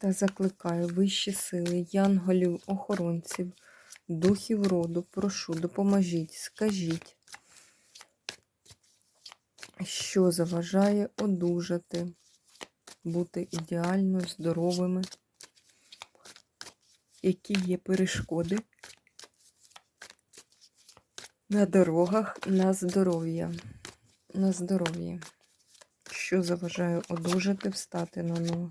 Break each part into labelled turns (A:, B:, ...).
A: Та закликаю вищі сили, янголів, охоронців, духів роду, прошу, допоможіть, скажіть, що заважає одужати, бути ідеально здоровими, які є перешкоди на дорогах на здоров'я. На здоров'я. Що заважає одужати, встати на ноги.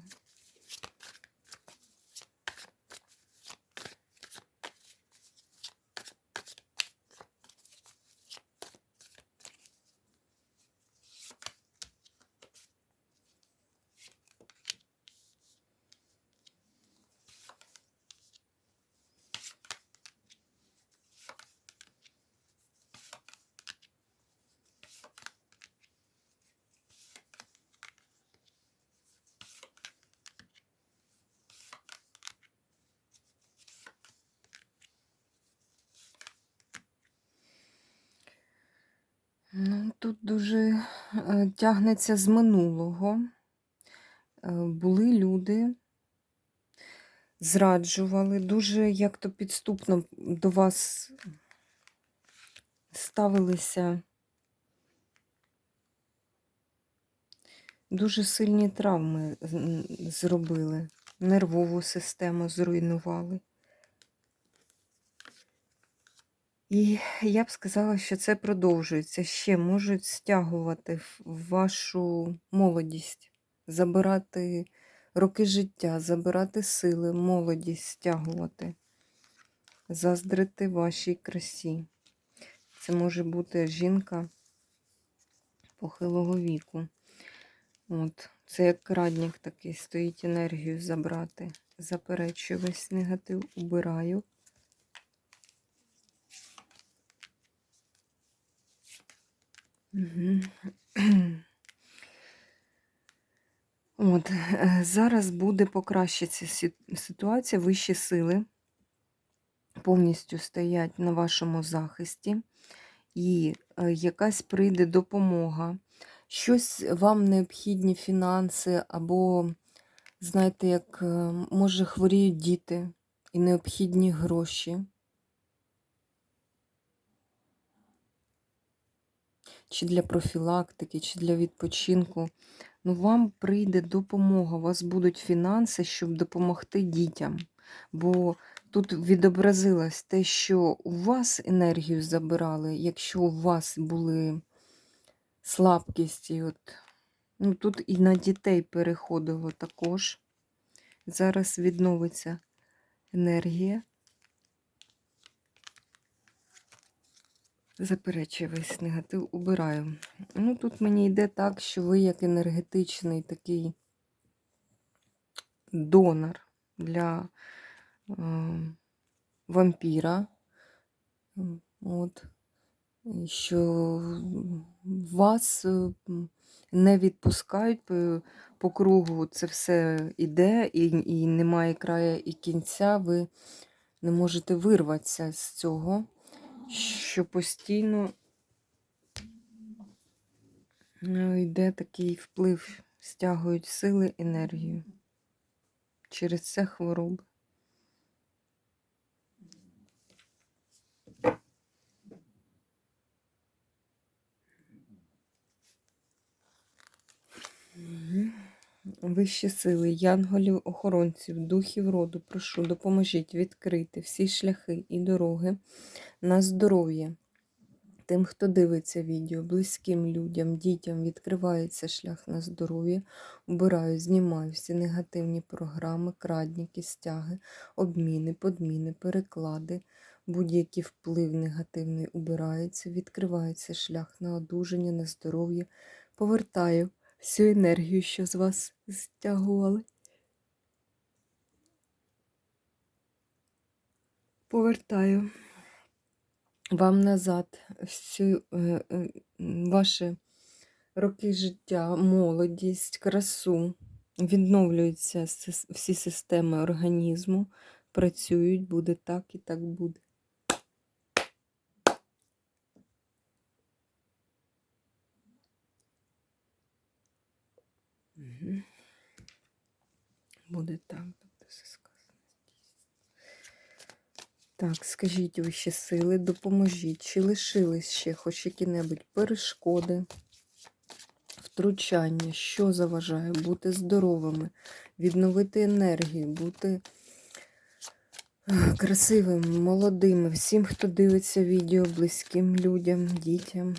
A: Ну, тут дуже е, тягнеться з минулого. Е, Були люди, зраджували, дуже як-то підступно до вас ставилися. Дуже сильні травми зробили, нервову систему зруйнували. І я б сказала, що це продовжується. Ще можуть стягувати вашу молодість, забирати роки життя, забирати сили, молодість стягувати, заздрити вашій красі. Це може бути жінка похилого віку. От, це як крадник такий, стоїть енергію забрати. Заперечую весь негатив, убираю. Угу. От, е, зараз буде покращитися ситуація, вищі сили повністю стоять на вашому захисті, і е, якась прийде допомога. Щось вам необхідні фінанси, або, знаєте, як е, може хворіють діти і необхідні гроші. Чи для профілактики, чи для відпочинку. Ну, вам прийде допомога, у вас будуть фінанси, щоб допомогти дітям. Бо тут відобразилось те, що у вас енергію забирали, якщо у вас були слабкісті, от, ну, тут і на дітей переходило також. Зараз відновиться енергія. Заперечую весь негатив, убираю. Ну, тут мені йде так, що ви як енергетичний такий донор для е, вампіра. От. Що вас е, не відпускають по, кругу, це все іде, і, і немає краю і кінця, ви не можете вирватися з цього що постійно е, йде такий вплив, стягують сили, енергію. Через це хвороби. Вищі сили, янголів, охоронців, духів роду, прошу, допоможіть відкрити всі шляхи і дороги на здоров'я. Тим, хто дивиться відео, близьким людям, дітям відкривається шлях на здоров'я, убираю, знімаю всі негативні програми, крадніки, стяги, обміни, подміни, переклади, будь-який вплив негативний убирається, відкривається шлях на одужання, на здоров'я, повертаю всю енергію, що з вас стягували. Повертаю вам назад всю е, е, ваші роки життя, молодість, красу. Відновлюються всі системи організму, працюють, буде так і так буде. Мгм. Буде так, буде все сказано. Так, скажіть вищі сили, допоможіть, чи лишились ще хоч які-небудь перешкоди, втручання, що заважає бути здоровими, відновити енергію, бути е, красивими, молодими, всім, хто дивиться відео, близьким людям, дітям.